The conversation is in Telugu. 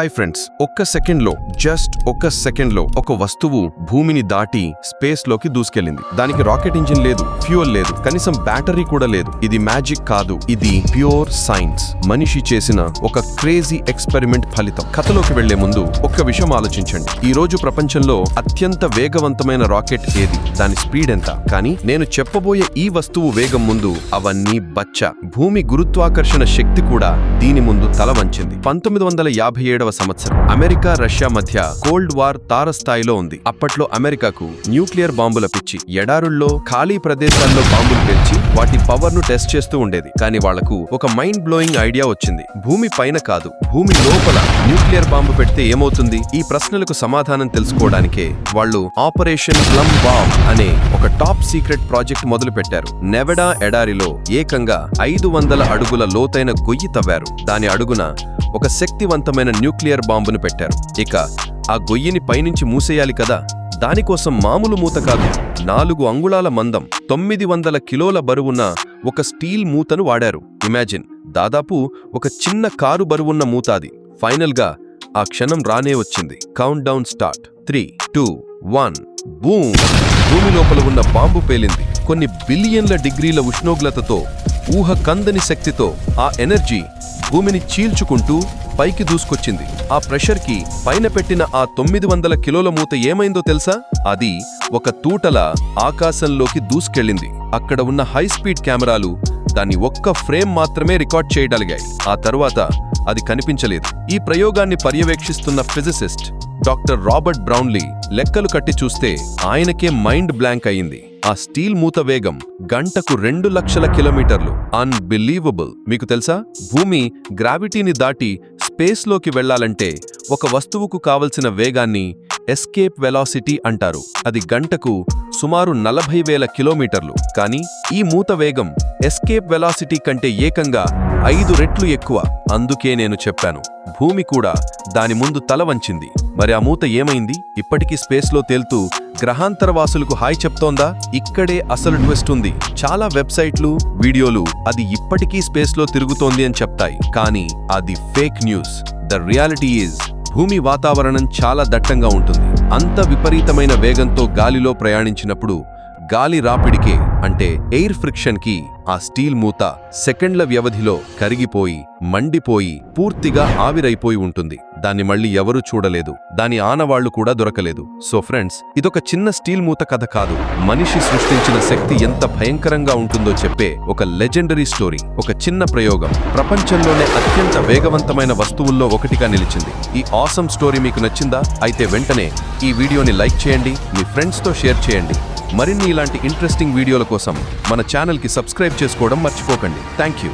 హాయ్ ఫ్రెండ్స్ ఒక్క సెకండ్లో జస్ట్ ఒక్క సెకండ్లో ఒక వస్తువు భూమిని దాటి స్పేస్లోకి దూసుకెళ్ళింది దానికి రాకెట్ ఇంజిన్ లేదు ఫ్యూయల్ లేదు కనీసం బ్యాటరీ కూడా లేదు. ఇది మ్యాజిక్ కాదు ఇది ప్యూర్ సైన్స్ మనిషి చేసిన ఒక క్రేజీ ఎక్స్పెరిమెంట్ ఫలితం. కథలోకి వెళ్ళే ముందు ఒక్క విషయం ఆలోచించండి. ఈ రోజు ప్రపంచంలో అత్యంత వేగవంతమైన రాకెట్ ఏది? దాని స్పీడ్ ఎంత? కానీ నేను చెప్పబోయే ఈ వస్తువు వేగం ముందు అవన్నీ బచ్చ. భూమి గురుత్వాకర్షణ శక్తి కూడా దీని ముందు తల వంచింది. పంతొమ్మిది వందల యాభై ఏడవ సంవత్సరం. అమెరికా రష్యా మధ్య కోల్డ్ వార్ తారస్థాయిలో ఉంది. అప్పట్లో అమెరికాకు న్యూక్లియర్ బాంబుల పిచ్చి ఎడారుల్లో ఖాళీ ప్రదేశాల్లో బాంబులు పెంచి వాటి పవర్ను టెస్ట్ చేస్తూ ఉండేది. కానీ వాళ్ళకు ఒక మైండ్ బ్లోయింగ్ ఐడియా వచ్చింది. భూమి పైన కాదు భూమి లోపల న్యూక్లియర్ బాంబు పెడితే ఏమవుతుంది? ఈ ప్రశ్నలకు సమాధానం తెలుసుకోవడానికే వాళ్ళు ఆపరేషన్ ప్లమ్ బాంబ్ అనే ఒక టాప్ సీక్రెట్ ప్రాజెక్ట్ మొదలు పెట్టారు నెవడా ఎడారిలో ఏకంగా ఐదు వందల అడుగుల లోతైన గొయ్యి తవ్వారు. దాని అడుగున ఒక శక్తివంతమైన న్యూక్లియర్ బాంబును పెట్టారు. ఇక ఆ గొయ్యిని పైనుంచి మూసేయాలి కదా? దానికోసం మామూలు మూత కాదు నాలుగు అంగుళాల మందం తొమ్మిది వందల కిలోల బరువున్న ఒక స్టీల్ మూతను వాడారు. ఇమాజిన్ దాదాపు ఒక చిన్న కారు బరువున్న మూత అది. ఫైనల్గా ఆ క్షణం రానే వచ్చింది. Countdown start. Three two one boom! భూమి లోపల ఉన్న బాంబు పేలింది. కొన్ని బిలియన్ల డిగ్రీల ఉష్ణోగ్రతతో ఊహ కందని శక్తితో ఆ ఎనర్జీ భూమిని చీల్చుకుంటూ పైకి దూసుకొచ్చింది. ఆ ప్రెషర్కి పైన పెట్టిన ఆ తొమ్మిది వందల కిలోల మూత ఏమైందో తెలుసా? అది ఒక తూటల ఆకాశంలోకి దూసుకెళ్ళింది. అక్కడ ఉన్న హై స్పీడ్ కెమెరాలు దాన్ని ఒక్క ఫ్రేమ్ మాత్రమే రికార్డ్ చేయగలిగాయి. ఆ తర్వాత అది కనిపించలేదు. ఈ ప్రయోగాన్ని పర్యవేక్షిస్తున్న ఫిజిసిస్ట్ డాక్టర్ రాబర్ట్ బ్రౌన్లీ లెక్కలు కట్టి చూస్తే ఆయనకే మైండ్ బ్లాంక్ అయింది ఆ స్టీల్ మూత వేగం గంటకు రెండు లక్షల కిలోమీటర్లు. అన్బిలీవబుల్. మీకు తెలుసా? భూమి గ్రావిటీని దాటి స్పేస్లోకి వెళ్ళాలంటే ఒక వస్తువుకు కావలసిన వేగాన్ని ఎస్కేప్ వెలాసిటీ అంటారు. అది గంటకు సుమారు నలభై వేల కిలోమీటర్లు. కానీ ఈ మూత వేగం ఎస్కేప్ వెలాసిటీ కంటే ఏకంగా ఐదు రెట్లు ఎక్కువ. అందుకే నేను చెప్పాను. భూమి కూడా దాని ముందు తల వంచింది. మరి ఆ మూత ఏమైంది? ఇప్పటికీ స్పేస్లో తేల్తూ గ్రహాంతరవాసులకు హాయ్ చెప్తోందా? ఇక్కడే అసలు ట్విస్ట్ ఉంది. చాలా వెబ్సైట్లు వీడియోలు అది ఇప్పటికీ స్పేస్లో తిరుగుతోంది అని చెప్తాయి. కానీ అది fake news. The reality is భూమి వాతావరణం చాలా దట్టంగా ఉంటుంది. అంత విపరీతమైన వేగంతో గాలిలో ప్రయాణించినప్పుడు గాలి రాపిడికే అంటే ఎయిర్ ఫ్రిక్షన్కి ఆ స్టీల్ మూత సెకండ్ల వ్యవధిలో కరిగిపోయి మండిపోయి పూర్తిగా ఆవిరైపోయి ఉంటుంది. దాన్ని మళ్ళీ ఎవరూ చూడలేదు. దాని ఆనవాళ్ళు కూడా దొరకలేదు. సో ఫ్రెండ్స్ ఇదొక చిన్న స్టీల్ మూత కథ కాదు. మనిషి సృష్టించిన శక్తి ఎంత భయంకరంగా ఉంటుందో చెప్పే ఒక లెజెండరీ స్టోరీ ఒక చిన్న ప్రయోగం. ప్రపంచంలోనే అత్యంత వేగవంతమైన వస్తువుల్లో ఒకటిగా నిలిచింది. ఈ ఆసమ్ స్టోరీ మీకు నచ్చిందా? అయితే వెంటనే ఈ వీడియోని లైక్ చేయండి మీ ఫ్రెండ్స్తో షేర్ చేయండి. మరిన్ని ఇలాంటి ఇంట్రెస్టింగ్ వీడియోల కోసం మన ఛానల్కి సబ్స్క్రైబ్ చేసుకోవడం మర్చిపోకండి. Thank you